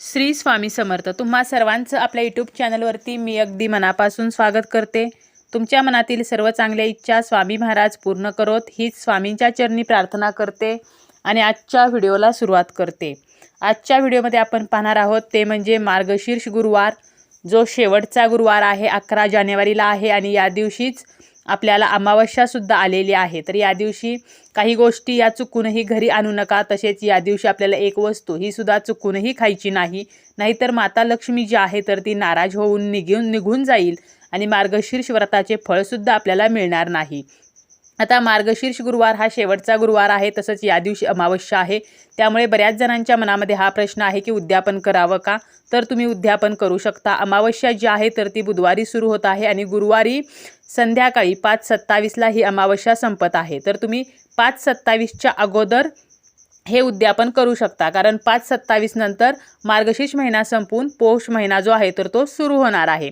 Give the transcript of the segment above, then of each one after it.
श्री स्वामी समर्थ. तुम्हा सर्वांचं आपल्या यूट्यूब चॅनलवरती मी अगदी मनापासून स्वागत करते. तुमच्या मनातील सर्व चांगल्या इच्छा स्वामी महाराज पूर्ण करोत हीच स्वामींच्या चरणी प्रार्थना करते आणि आजच्या व्हिडिओला सुरुवात करते. आजच्या व्हिडिओमध्ये आपण पाहणार आहोत ते म्हणजे मार्गशीर्ष गुरुवार जो शेवटचा गुरुवार आहे अकरा जानेवारीला आहे आणि या दिवशीच आपल्याला अमावस्यासुद्धा आलेली आहे. तर या दिवशी काही गोष्टी या चुकूनही घरी आणू नका. तसेच या दिवशी आपल्याला एक वस्तू ही सुद्धा चुकूनही खायची नाही. नाहीतर माता लक्ष्मी जी आहे तर ती नाराज होऊन निघून निघून जाईल आणि मार्गशीर्ष व्रताचे फळसुद्धा आपल्याला मिळणार नाही. आता मार्गशीर्ष गुरुवार हा शेवटचा गुरुवार आहे तसंच या दिवशी अमावस्या आहे. त्यामुळे बऱ्याच जणांच्या मनामध्ये हा प्रश्न आहे की उद्यापन करावं का? तर तुम्ही उद्यापन करू शकता. अमावस्या जी आहे तर ती बुधवारी सुरू होत आहे आणि गुरुवारी संध्याकाळी पाच सत्तावीसला ही अमावस्या संपत आहे. तर तुम्ही पाच सत्तावीसच्या अगोदर हे उद्यापन करू शकता. कारण पाच सत्तावीस नंतर मार्गशीर्ष महिना संपून पौष महिना जो आहे तर तो सुरू होणार आहे.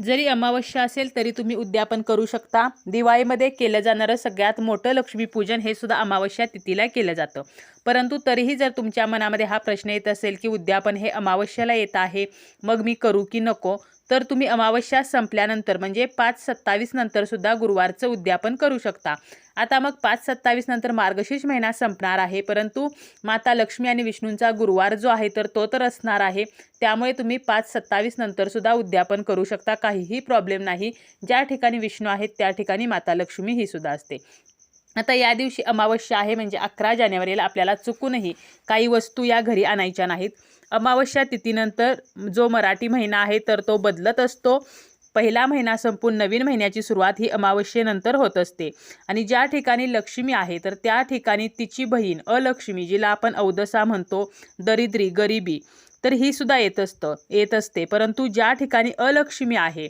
जरी अमावस्या असेल तरी तुम्ही उद्यापन करू शकता. दिवाळीमध्ये केलं जाणारं सगळ्यात मोठं लक्ष्मीपूजन हे सुद्धा अमावस्या तिथीला केलं जातं. परंतु तरीही जर तुमच्या मनामध्ये हा प्रश्न येत असेल की उद्यापन हे अमावस्याला येत आहे मग मी करू की नको? तर तुम्ही अमावस्या संपल्यानंतर म्हणजे पाच सत्तावीस नंतर सुद्धा गुरुवारचं उद्यापन करू शकता. आता मग पाच सत्तावीस नंतर मार्गशीर्ष महिना संपणार आहे परंतु माता लक्ष्मी आणि विष्णूंचा गुरुवार जो आहे तर तो तर असणार आहे. त्यामुळे तुम्ही पाच सत्तावीस नंतर सुद्धा उद्यापन करू शकता काहीही प्रॉब्लेम नाही. ज्या ठिकाणी विष्णू आहेत त्या ठिकाणी माता लक्ष्मी ही सुद्धा असते. आता या दिवशी अमावस्या आहे म्हणजे अकरा जानेवारीला आपल्याला चुकूनही काही वस्तू या घरी आणायच्या नाहीत. अमावस्या तिथीनंतर जो मराठी महिना आहे तर तो बदलत असतो. पहिला महिना संपून नवीन महिन्याची सुरुवात ही अमावस्येनंतर होत असते. आणि ज्या ठिकाणी लक्ष्मी आहे तर त्या ठिकाणी तिची बहीण अलक्ष्मी जिला आपण अवदसा म्हणतो दरिद्री गरिबी तर ही सुद्धा येत असतं येत असते. परंतु ज्या ठिकाणी अलक्ष्मी आहे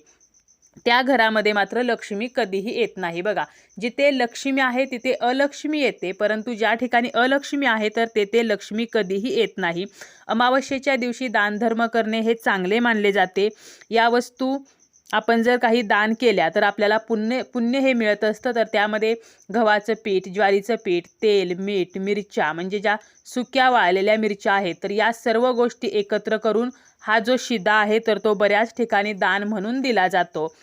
त्या घरामध्ये मात्र लक्ष्मी कधीही येत नाही. बघा जिथे लक्ष्मी आहे तिथे अलक्ष्मी येते. परंतु ज्या ठिकाणी अलक्ष्मी आहे तर तेथे लक्ष्मी कधीही येत नाही. अमावस्येच्या दिवशी दानधर्म करणे हे चांगले मानले जाते. या वस्तू आपण जर काही दान केल्या तर आपल्याला पुण्य पुण्य हे मिळत असतं. तर त्यामध्ये गव्हाचं पीठ ज्वारीचं पीठ तेल मीठ मिरच्या म्हणजे ज्या सुक्या वाळलेल्या मिरच्या आहेत तर या सर्व गोष्टी एकत्र करून हा जो शिदा आहे तर तो बऱ्याच ठिकाणी दान म्हणून दिला जातो.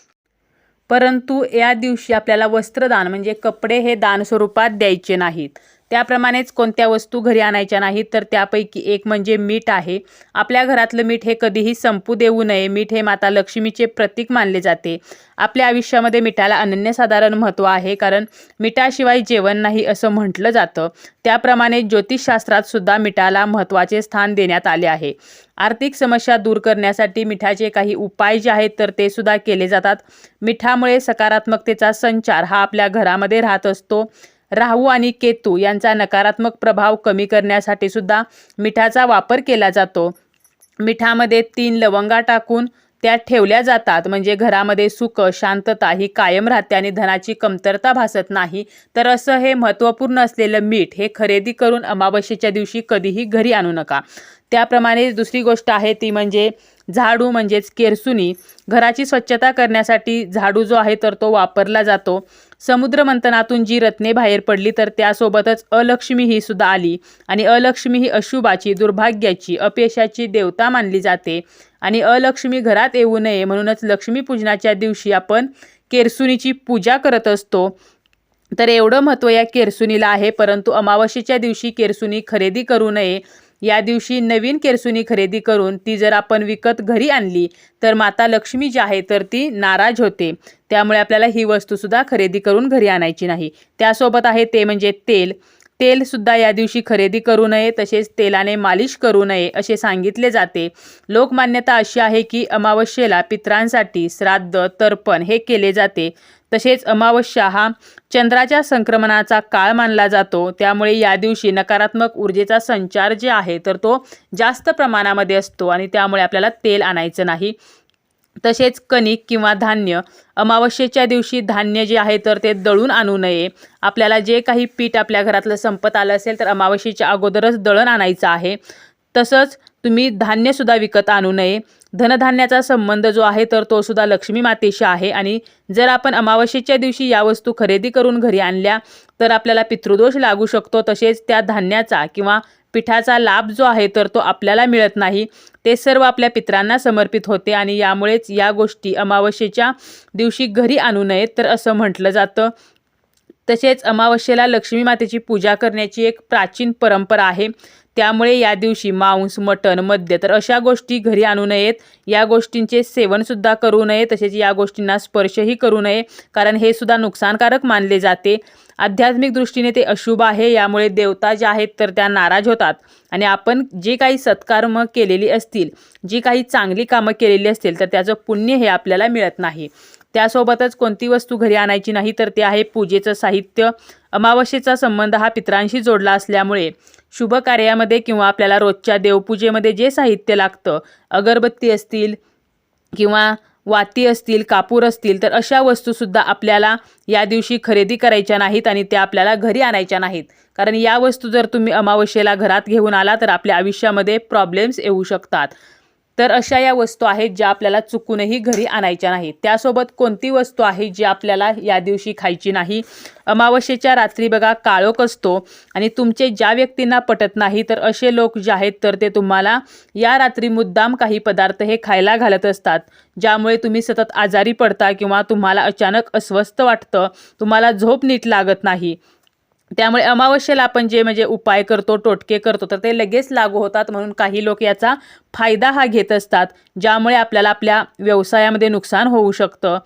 परंतु या दिवशी आपल्याला वस्त्रदान म्हणजे कपडे हे दान स्वरूपात द्यायचे नाहीत. त्याप्रमाणेच कोणत्या वस्तू घरी आणायच्या नाहीत तर त्यापैकी एक म्हणजे मीठ आहे. आपल्या घरातलं मीठ हे कधीही संपू देऊ नये. मीठ हे माता लक्ष्मीचे प्रतीक मानले जाते. आपल्या आयुष्यामध्ये मिठाला अनन्यसाधारण महत्त्व आहे कारण मिठाशिवाय जेवण नाही असं म्हटलं जातं. त्याप्रमाणे ज्योतिषशास्त्रात सुद्धा मिठाला महत्त्वाचे स्थान देण्यात आले आहे. आर्थिक समस्या दूर करण्यासाठी मिठाचे काही उपाय जे आहेत तर ते सुद्धा केले जातात. मिठामुळे सकारात्मकतेचा संचार हा आपल्या घरामध्ये राहत असतो. राहू आणि केतू यांचा नकारात्मक प्रभाव कमी करण्यासाठी सुद्धा मिठाचा वापर केला जातो. मिठामध्ये तीन लवंगा टाकून त्या ठेवल्या जातात. म्हणजे घरामध्ये सुख शांतता ही कायम राहते आणि धनाची कमतरता भासत नाही. तर असं हे महत्त्वपूर्ण असलेलं मीठ हे खरेदी करून अमावस्येच्या दिवशी कधीही घरी आणू नका. त्याप्रमाणे दुसरी गोष्ट आहे ती म्हणजे झाडू म्हणजेच केरसुनी. घराची स्वच्छता करण्यासाठी झाडू जो आहे तर तो वापरला जातो. समुद्रमंथनातून जी रत्ने बाहेर पडली तर त्यासोबतच अलक्ष्मी ही सुद्धा आली. आणि अलक्ष्मी ही अशुभाची दुर्भाग्याची अपयशाची देवता मानली जाते. आणि अलक्ष्मी घरात येऊ नये म्हणूनच लक्ष्मीपूजनाच्या दिवशी आपण केरसुनीची पूजा करत असतो. तर एवढं महत्त्व या केरसुनीला आहे परंतु अमावस्येच्या दिवशी केरसुनी खरेदी करू नये. या दिवशी नवीन केरसुनी खरेदी करून ती जर आपण विकत घरी आणली तर माता लक्ष्मी जी आहे तर ती नाराज होते. त्यामुळे आपल्याला ही वस्तूसुद्धा खरेदी करून घरी आणायची नाही. त्यासोबत आहे ते म्हणजे तेल. तेलसुद्धा या दिवशी खरेदी करू नये तसेच तेलाने मालिश करू नये असे सांगितले जाते. लोकमान्यता अशी आहे की अमावस्येला पित्रांसाठी श्राद्ध तर्पण हे केले जाते. तसेच अमावस्या हा चंद्राच्या संक्रमणाचा काळ मानला जातो. त्यामुळे या दिवशी नकारात्मक ऊर्जेचा संचार जे आहे तर तो जास्त प्रमाणामध्ये असतो आणि त्यामुळे आपल्याला तेल आणायचं नाही. तसेच कणिक किंवा धान्य अमावस्येच्या दिवशी धान्य जे आहे तर ते दळून आणू नये. आपल्याला जे काही पीठ आपल्या घरातलं संपत आलं असेल तर अमावस्येच्या अगोदरच दळण आणायचं आहे. तसंच तुम्ही धान्यसुद्धा विकत आणू नये. धनधान्याचा संबंध जो आहे तर तो सुद्धा लक्ष्मी मातेशी आहे. आणि जर आपण अमावस्येच्या दिवशी या वस्तू खरेदी करून घरी आणल्या तर आपल्याला पितृदोष लागू शकतो. तसेच त्या धान्याचा किंवा पिठाचा लाभ जो आहे तर तो आपल्याला मिळत नाही. ते सर्व आपल्या पित्रांना समर्पित होते आणि यामुळेच या गोष्टी अमावस्येच्या दिवशी घरी आणू नयेत तर असं म्हटलं जातं. तसेच अमावस्येला लक्ष्मी मातेची पूजा करण्याची एक प्राचीन परंपरा आहे. त्यामुळे या दिवशी मांस मटण मद्य तर अशा गोष्टी घरी आणू नयेत. या गोष्टींचे सेवनसुद्धा करू नये तसेच या गोष्टींना स्पर्शही करू नये कारण हे सुद्धा नुकसानकारक मानले जाते. आध्यात्मिक दृष्टीने ते अशुभ आहे यामुळे देवता ज्या आहेत तर त्या नाराज होतात. आणि आपण जे काही सत्कर्म केलेली असतील जी काही चांगली कामं केलेली असतील तर त्याचं पुण्य हे आपल्याला मिळत नाही. त्यासोबतच कोणती वस्तू घरी आणायची नाही तर ते आहे पूजेचं साहित्य. अमावस्येचा संबंध हा पित्रांशी जोडला असल्यामुळे शुभ कार्यामध्ये किंवा आपल्याला रोजच्या देवपूजेमध्ये जे साहित्य लागतं अगरबत्ती असतील किंवा वाती असतील कापूर असतील तर अशा वस्तूसुद्धा आपल्याला या दिवशी खरेदी करायच्या नाहीत आणि त्या आपल्याला घरी आणायच्या नाहीत. कारण या वस्तू जर तुम्ही अमावस्येला घरात घेऊन आला तर आपल्या आयुष्यामध्ये प्रॉब्लेम्स येऊ शकतात. तर अशा या वस्तू आहेत ज्या आपल्याला चुकूनही घरी आणायच्या नाहीत. त्यासोबत कोणती वस्तू आहे जी आपल्याला या दिवशी खायची नाही? अमावस्येच्या रात्री बघा काळोख असतो आणि तुमचे ज्या व्यक्तींना पटत नाही तर असे लोक जे आहेत तर ते तुम्हाला या रात्री मुद्दाम काही पदार्थ हे खायला घालत असतात. ज्यामुळे तुम्ही सतत आजारी पडता किंवा तुम्हाला अचानक अस्वस्थ वाटतं तुम्हाला झोप नीट लागत नाही. त्यामुळे अमावस्येला आपण जे म्हणजे उपाय करतो टोटके करतो तर ते लगेच लागू होतात म्हणून काही लोक याचा फायदा हा घेत असतात ज्यामुळे आपल्याला आपल्या व्यवसायामध्ये नुकसान होऊ शकतं.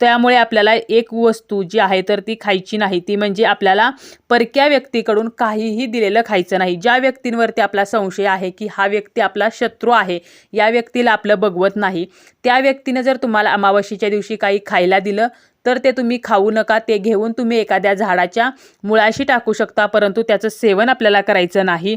त्यामुळे आपल्याला एक वस्तू जी आहे तर ती खायची नाही. ती म्हणजे आपल्याला परक्या व्यक्तीकडून काहीही दिलेलं खायचं नाही. ज्या व्यक्तींवरती आपला संशय आहे की हा व्यक्ती आपला शत्रू आहे या व्यक्तीला आपलं बघवत नाही. त्या व्यक्तीनं जर तुम्हाला अमावस्येच्या दिवशी काही खायला दिलं तर ते तुम्ही खाऊ नका. ते घेऊन तुम्ही एखाद्या झाडाच्या मुळाशी टाकू शकता परंतु त्याचं सेवन आपल्याला करायचं नाही.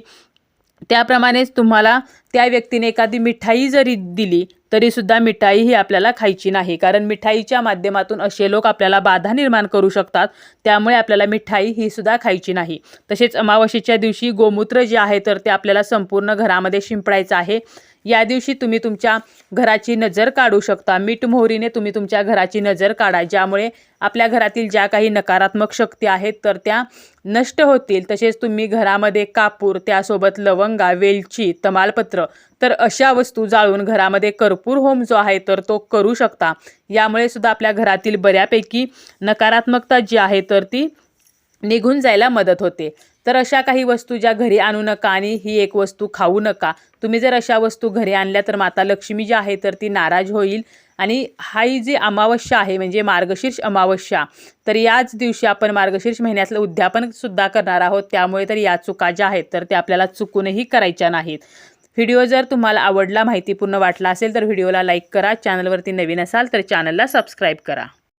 त्याप्रमाणेच तुम्हाला त्या व्यक्तीने एखादी मिठाई जरी दिली तरीसुद्धा मिठाई ही आपल्याला खायची नाही. कारण मिठाईच्या माध्यमातून असे लोक आपल्याला बाधा निर्माण करू शकतात. त्यामुळे आपल्याला मिठाई ही सुद्धा खायची नाही. तसेच अमावस्येच्या दिवशी गोमूत्र जे आहे तर ते आपल्याला संपूर्ण घरामध्ये शिंपडायचं आहे. या दिवशी तुम्ही तुमच्या घराची नजर काढू शकता. मीठ मोहरीने तुम्ही तुमच्या घराची नजर काढा. ज्यामुळे आपल्या घरातील ज्या काही नकारात्मक शक्ती आहेत तर त्या नष्ट होतील. तसेच तुम्ही घरामध्ये कापूर त्यासोबत लवंगा वेलची तमालपत्र तर अशा वस्तू जाळून घरामध्ये कर्पूर होम जो आहे तर तो करू शकता. यामुळे सुद्धा आपल्या घरातील बऱ्यापैकी नकारात्मकता जी आहे तर ती निघून जायला मदत होते. तर अशा काही वस्तू ज्या घरी आणू नका आणि ही एक वस्तू खाऊ नका. तुम्ही जर अशा वस्तू घरी आणल्या तर माता लक्ष्मी जी आहे तर ती नाराज होईल. आणि हा ही जी अमावस्या आहे म्हणजे मार्गशीर्ष अमावस्या तर याच दिवशी आपण मार्गशीर्ष महिन्यातलं उद्यापन सुद्धा करणार आहोत. त्यामुळे तर या चुका ज्या आहेत तर त्या आपल्याला चुकूनही करायच्या नाहीत. व्हिडिओ जर तुम्हाला आवडला माहितीपूर्ण वाटला असेल तर व्हिडिओला लाईक करा. चॅनलवरती नवीन असाल तर चॅनलला सबस्क्राईब करा.